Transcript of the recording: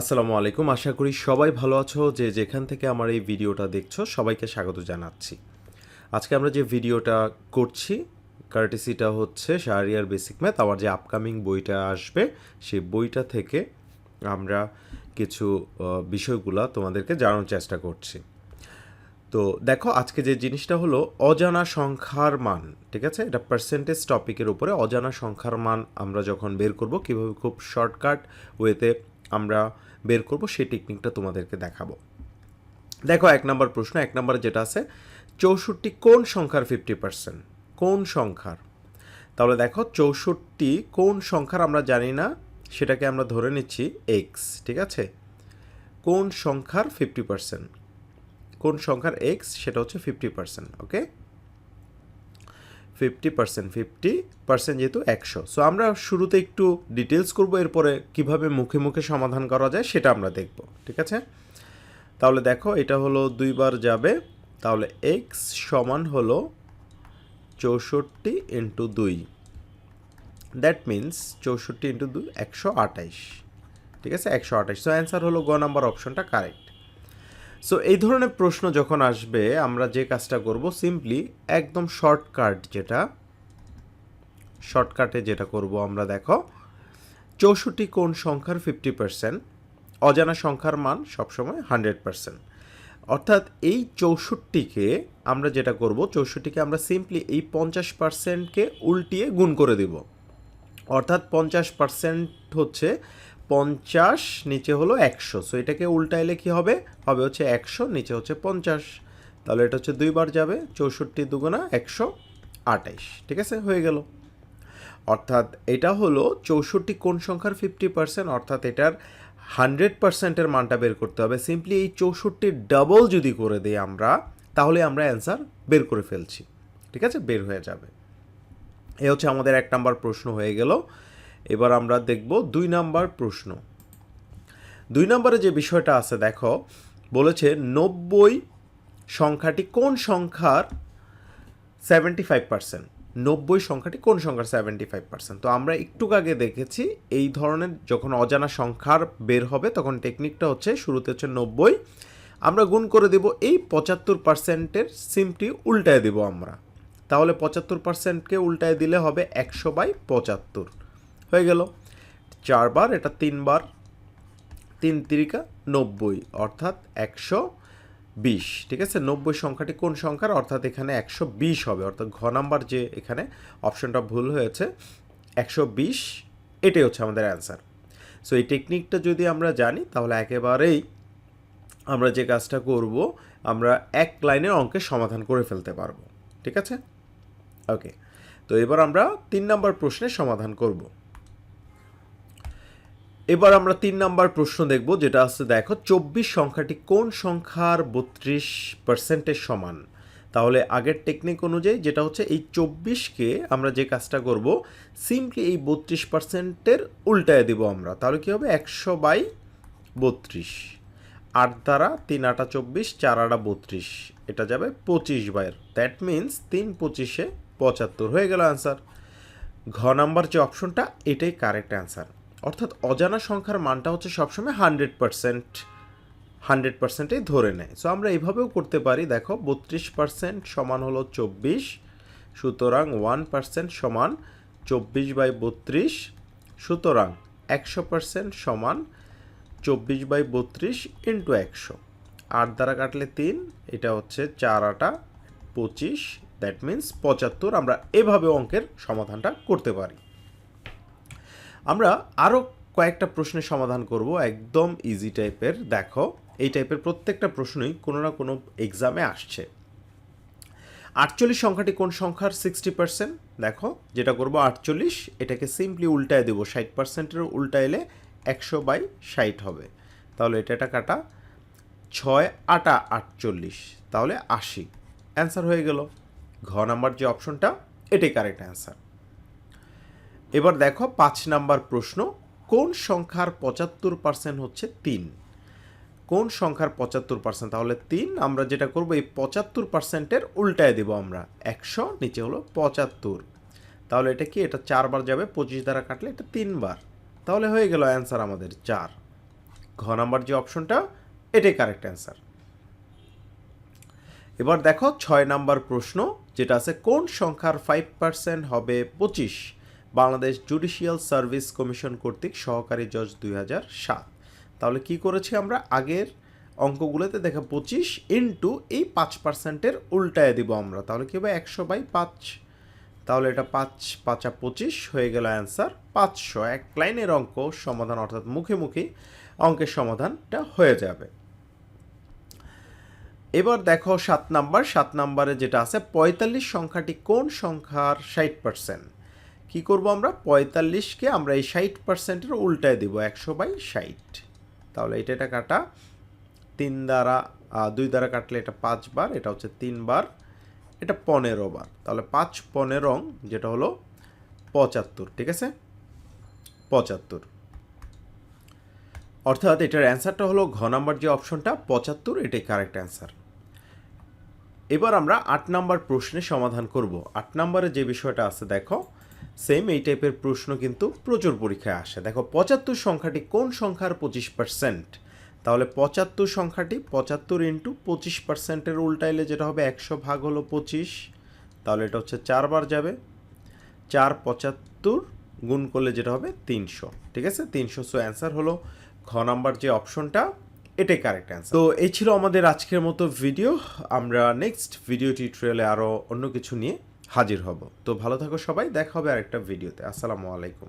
আসসালামু আলাইকুম। আশা করি সবাই ভালো আছো যে যেখান থেকে আমার এই ভিডিওটা দেখছ, সবাইকে স্বাগত জানাচ্ছি। আজকে আমরা যে ভিডিওটা করছি কার্টিসিটা হচ্ছে শাহরিয়ার বেসিক ম্যাথ আমার যে আপকামিং বইটা আসবে সেই বইটা থেকে আমরা কিছু বিষয়গুলা তোমাদেরকে জানানোর চেষ্টা করছি। তো দেখো, আজকে যে জিনিসটা হলো, অজানা সংখ্যার মান, ঠিক আছে? এটা পার্সেন্টেজ টপিকের উপরে অজানা সংখ্যার মান আমরা যখন বের করব, কীভাবে খুব শর্টকাট ওয়েতে আমরা বের করব, সেই টেকনিকটা তোমাদেরকে দেখাবো। দেখো, এক নম্বর প্রশ্ন, এক নম্বরে যেটা আছে, চৌষট্টি কোন সংখ্যার ফিফটি পার্সেন্ট কোন সংখ্যার? তাহলে দেখো, চৌষট্টি কোন সংখ্যার আমরা জানি না, সেটাকে আমরা ধরে নিচ্ছি এক্স ঠিক আছে? কোন সংখ্যার ফিফটি পার্সেন্ট কোন সংখ্যার এক্স সেটা হচ্ছে fifty percent okay fifty percent fifty percent যেহেতু একশো। সো আমরা শুরুতে একটু ডিটেলস করব, এরপরে কীভাবে মুখে মুখে সমাধান করা যায় সেটা আমরা দেখব, ঠিক আছে? তাহলে দেখো, এটা হলো দুইবার যাবে, তাহলে এক্স সমান হলো চৌষট্টি ইন্টু দুই। দ্যাট মিন্স চৌষট্টি ইন্টু দুই, একশো আঠাইশ, ঠিক আছে? একশো আঠাইশ। সো অ্যান্সার হলো গ নাম্বার অপশনটা কারেক্ট সো এই ধরনের প্রশ্ন যখন আসবে, আমরা যে কাজটা করব সিম্পলি একদম শর্টকাট যেটা শর্টকাটে যেটা করব আমরা, দেখো, চৌষট্টি কোন সংখ্যার ফিফটি পার্সেন্ট অজানা সংখ্যার মান সবসময় হান্ড্রেড পার্সেন্ট অর্থাৎ এই চৌষট্টিকে আমরা যেটা করব, চৌষট্টিকে আমরা সিম্পলি এই পঞ্চাশ পার্সেন্টকে উল্টিয়ে গুণ করে দিব। অর্থাৎ পঞ্চাশ পার্সেন্ট হচ্ছে পঞ্চাশ, নিচে হলো একশো। সো এটাকে উল্টাইলে কি হবে হবে হচ্ছে একশো, নিচে হচ্ছে পঞ্চাশ। তাহলে এটা হচ্ছে দুইবার যাবে, চৌষট্টি দুগুণা একশো আটাইশ ঠিক আছে? হয়ে গেল। অর্থাৎ এটা হলো চৌষট্টি কোন সংখ্যার ফিফটি পার্সেন্ট অর্থাৎ এটার হান্ড্রেড পার্সেন্টের মানটা বের করতে হবে। সিম্পলি এই চৌষট্টির ডাবল যদি করে দিই আমরা, তাহলে আমরা অ্যান্সার বের করে ফেলছি। ঠিক আছে? বের হয়ে যাবে। এ হচ্ছে আমাদের এক নাম্বার প্রশ্ন হয়ে গেল। এবার আমরা দেখব দুই নাম্বার প্রশ্ন। দুই নম্বরে যে বিষয়টা আছে, দেখো, বলেছে নব্বই সংখ্যাটি কোন সংখ্যার সেভেন্টি ফাইভ পার্সেন্ট নব্বই সংখ্যাটি কোন সংখ্যার সেভেন্টি ফাইভ পার্সেন্ট তো আমরা একটু আগে দেখেছি, এই ধরনের যখন অজানা সংখ্যার বের হবে, তখন টেকনিকটা হচ্ছে, শুরুতে হচ্ছে নব্বই। আমরা গুণ করে দেব, এই পঁচাত্তর পার্সেন্টের সিমটি উল্টায় দেব আমরা। তাহলে পঁচাত্তর পার্সেন্টকে উল্টায় দিলে হবে একশো বাই পঁচাত্তর। হয়ে গেল। চারবার, এটা তিনবার। তিন তিরিকা নব্বই, অর্থাৎ একশো বিশ। ঠিক আছে? নব্বই সংখ্যাটি কোন সংখ্যার? অর্থাৎ এখানে একশো বিশ হবে। অর্থাৎ ঘ নাম্বার যে এখানে অপশনটা ভুল হয়েছে, একশো বিশ, এটাই হচ্ছে আমাদের অ্যান্সার। সো এই টেকনিকটা যদি আমরা জানি, তাহলে একেবারেই আমরা যে কাজটা করব, আমরা এক লাইনের অঙ্কের সমাধান করে ফেলতে পারব। ঠিক আছে? ওকে তো এবার আমরা তিন নম্বর প্রশ্নের সমাধান করব। এবার আমরা তিন নাম্বার প্রশ্ন দেখব, যেটা আছে দেখো, চব্বিশ সংখ্যাটি কোন সংখ্যার বত্রিশ পার্সেন্টের সমান? তাহলে আগের টেকনিক অনুযায়ী যেটা হচ্ছে এই চব্বিশকে আমরা যে কাজটা করব সিম্পলি এই বত্রিশ পার্সেন্টের উল্টায় দিব আমরা। তাহলে কী হবে? একশো বাই বত্রিশ। আট দ্বারা তিন আটা চব্বিশ, চার আটা বত্রিশ। এটা যাবে পঁচিশ বাইর। দ্যাট মিন্স তিন পঁচিশে পঁচাত্তর হয়ে গেল অ্যান্সার ঘ নাম্বার যে অপশনটা এটাই কারেক্ট অ্যান্সার অর্থাৎ অজানা সংখ্যার মানটা হচ্ছে সবসময় হান্ড্রেড পার্সেন্ট, হান্ড্রেড পার্সেন্টেই ধরে নেয়। সো আমরা এভাবেও করতে পারি। দেখো, বত্রিশ পার্সেন্ট সমান হলো চব্বিশ, সুতরাং ওয়ান পার্সেন্ট সমান চব্বিশ বাই বত্রিশ, সুতরাং একশো পার্সেন্ট সমান চব্বিশ বাই বত্রিশ ইন্টু একশো। আট দ্বারা কাটলে তিন, এটা হচ্ছে চার আটা, পঁচিশ দ্যাট মিন্স পঁচাত্তর, আমরা এভাবে অঙ্কের সমাধানটা করতে পারি। আমরা আরও কয়েকটা প্রশ্নের সমাধান করব, একদম ইজি টাইপের দেখো, এই টাইপের প্রত্যেকটা প্রশ্নই কোনো না কোনো এক্সামে আসছে। আটচল্লিশ সংখ্যাটি কোন সংখ্যার? সিক্সটি পার্সেন্ট দেখো, যেটা করব আটচল্লিশ, এটাকে সিম্পলি উল্টায় দেবো। ষাট পার্সেন্টের উল্টা এলে একশো বাই ষাট হবে। তাহলে এটা এটা কাটা। ছয় আটা আটচল্লিশ, তাহলে আশি। অ্যান্সার হয়ে গেল। ঘ নাম্বার যে অপশনটা এটাই কারেক্ট অ্যান্সার এবার দেখো পাঁচ নাম্বার প্রশ্ন, কোন সংখ্যার পঁচাত্তর পার্সেন্ট হচ্ছে তিন? কোন সংখ্যার পঁচাত্তর পার্সেন্ট তাহলে তিন, আমরা যেটা করব, এই পঁচাত্তর পার্সেন্টের উল্টায় দেব আমরা। একশো, নিচে হলো পঁচাত্তর। তাহলে এটা কি? এটা চারবার যাবে, পঁচিশ দ্বারা কাটলে এটা তিনবার। তাহলে হয়ে গেল অ্যান্সার আমাদের চার। ঘ নাম্বার যে অপশনটা এটাই কারেক্ট অ্যান্সার এবার দেখো ছয় নাম্বার প্রশ্ন, যেটা আছে কোন সংখ্যার ফাইভ পার্সেন্ট হবে পঁচিশ? বাংলাদেশ জুডিশিয়াল সার্ভিস কমিশন কর্তৃক সহকারী জজ দুই সাত। তাহলে কি করেছি আমরা? আগের অঙ্কগুলোতে দেখা পঁচিশ ইন্টু এই পাঁচ পার্সেন্টের উল্টায় দিব আমরা। তাহলে কী হবে? একশো বাই পাঁচ। তাহলে এটা পাঁচ, পাঁচা পঁচিশ হয়ে গেল অ্যান্সার পাঁচশো। এক লাইনের অঙ্ক সমাধান, অর্থাৎ মুখে মুখে অঙ্কের সমাধানটা হয়ে যাবে। এবার দেখো সাত নাম্বার। সাত নাম্বারে যেটা আছে, পঁয়তাল্লিশ সংখ্যাটি কোন সংখ্যার? ষাট পার্সেন্ট। কী করব আমরা? পঁয়তাল্লিশকে আমরা এই ষাট পার্সেন্টের উল্টায় দেবো, একশো বাই ষাট। তাহলে এটা এটা কাটা তিন দ্বারা দুই দ্বারা কাটলে এটা পাঁচবার, এটা হচ্ছে তিনবার, এটা পনেরো বার তাহলে পাঁচ পনেরো যেটা হলো পঁচাত্তর, ঠিক আছে? পঁচাত্তর। অর্থাৎ এটার অ্যান্সারটা হলো ঘ নাম্বার যে অপশনটা, পঁচাত্তর, এটাই কারেক্ট অ্যান্সার। এবার আমরা আট নাম্বার প্রশ্নের সমাধান করব। আট নাম্বারে যে বিষয়টা আছে, দেখো সেম এই টাইপের প্রশ্ন কিন্তু প্রচুর পরীক্ষায় আসে। দেখো, পঁচাত্তর সংখ্যাটি কোন সংখ্যার পঁচিশ পার্সেন্ট তাহলে পঁচাত্তর সংখ্যাটি পঁচাত্তর ইন্টু পঁচিশ পার্সেন্টের উল্টাইলে যেটা হবে একশো ভাগ হলো পঁচিশ। তাহলে এটা হচ্ছে চারবার যাবে। চার পঁচাত্তর গুণ করলে যেটা হবে তিনশো। ঠিক আছে? তিনশো সো অ্যান্সার হলো খ নাম্বার যে অপশনটা এটাই কারেক্ট অ্যান্সার তো এই ছিল আমাদের আজকের মতো ভিডিও আমরা নেক্সট ভিডিও টিউটোরিয়ালে আরও অন্য কিছু নিয়ে হাজির হব। তো ভালো থাকো সবাই দেখা হবে আরেকটা ভিডিওতে। আসসালামু আলাইকুম।